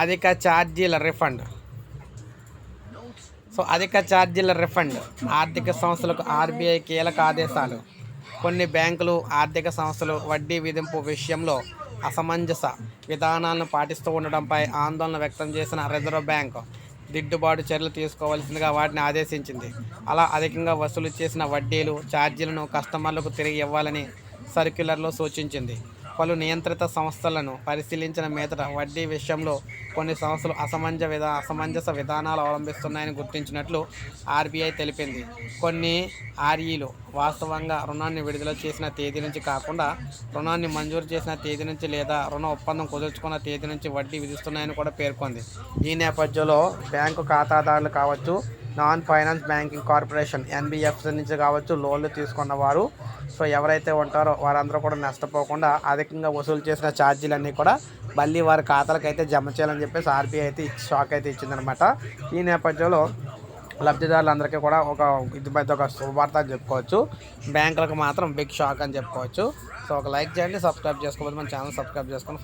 అధిక ఛార్జీల refund. So అధిక ఛార్జీల రిఫండ్. ఆర్థిక సంస్థలకు ఆర్బీఐ కీలక ఆదేశాలు. కొన్ని బ్యాంకులు ఆర్థిక సంస్థలు వడ్డీ విధింపు విషయంలో అసమంజస విధానాలను పాటిస్తూ ఉండడంపై ఆందోళన వ్యక్తం చేసిన రిజర్వ్ బ్యాంక్ దిద్దుబాటు చర్యలు తీసుకోవాల్సిందిగా వాటిని ఆదేశించింది. అలా అధికంగా వసూలు చేసిన వడ్డీలు ఛార్జీలను కస్టమర్లకు తిరిగి ఇవ్వాలని సర్క్యులర్లో సూచించింది. పలు నియంత్రిత సంస్థలను పరిశీలించిన మీదట వడ్డీ విషయంలో కొన్ని సంస్థలు అసమంజ విధా అసమంజస విధానాలు అవలంబిస్తున్నాయని గుర్తించినట్లు ఆర్బీఐ తెలిపింది. కొన్ని ఆర్ఈలు వాస్తవంగా రుణాన్ని విడుదల చేసిన తేదీ నుంచి కాకుండా రుణాన్ని మంజూరు చేసిన తేదీ నుంచి లేదా రుణ ఒప్పందం కుదుర్చుకున్న తేదీ నుంచి వడ్డీ విధిస్తున్నాయని కూడా పేర్కొంది. ఈ నేపథ్యంలో బ్యాంకు ఖాతాదారులు కావచ్చు non finance banking corporation NBFC నుంచి కావచ్చు లోన్లు తీసుకున్న వారు సో ఎవరైతే ఉంటారో వారందరూ కూడా నష్టపోకుండా అధికంగా వసూలు చేసిన ఛార్జీలన్నీ కూడా మళ్ళీ వారి ఖాతాలకు అయితే జమ చేయాలని చెప్పేసి ఆర్బీఐ అయితే షాక్ అయితే ఇచ్చిందనమాట. ఈ నేపథ్యంలో లబ్ధిదారులందరికీ కూడా ఒక ఇది పెద్ద ఒక శుభవార్త అని చెప్పుకోవచ్చు. బ్యాంకులకు మాత్రం బిగ్ షాక్ అని చెప్పుకోవచ్చు. సో ఒక లైక్ చేయండి సబ్స్క్రైబ్ చేసుకోవచ్చు మన ఛానల్ సబ్స్క్రైబ్ చేసుకొని